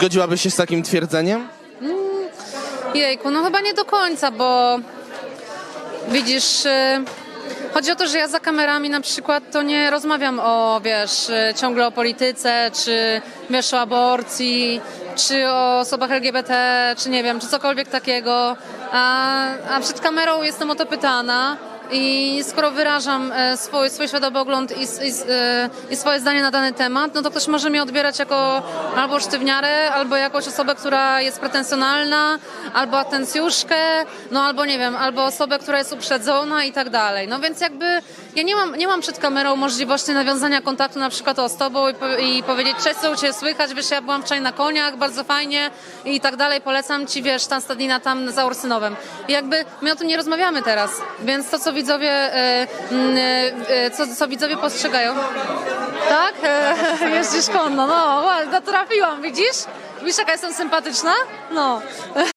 Zgodziłabyś się z takim twierdzeniem? Jejku, no chyba nie do końca, bo widzisz, y, chodzi o to, że ja za kamerami na przykład to nie rozmawiam o, wiesz, y, ciągle o polityce, czy wiesz, o aborcji, czy o osobach LGBT, czy nie wiem, czy cokolwiek takiego, a, a przed kamerą jestem o to pytana. I skoro wyrażam e, swój, swój światopogląd i, i, e, i swoje zdanie na dany temat, no to ktoś może mnie odbierać jako albo sztywniarę, albo jakąś osobę, która jest pretensjonalna, albo atencjuszkę, no albo nie wiem, albo osobę, która jest uprzedzona i tak dalej. No więc jakby ja nie mam, nie mam przed kamerą możliwości nawiązania kontaktu na przykład o z tobą i, i powiedzieć cześć, co u ciebie słychać, wiesz, ja byłam wczoraj na koniach, bardzo fajnie i tak dalej, polecam ci, wiesz, ta stadnina tam za Ursynowem. I jakby my o tym nie rozmawiamy teraz, więc to, co widzowie, e, mm, e, co, co widzowie postrzegają. Tak? E, jeździsz konno, no, ładnie, trafiłam, widzisz? Widzisz, jaka jestem sympatyczna? No.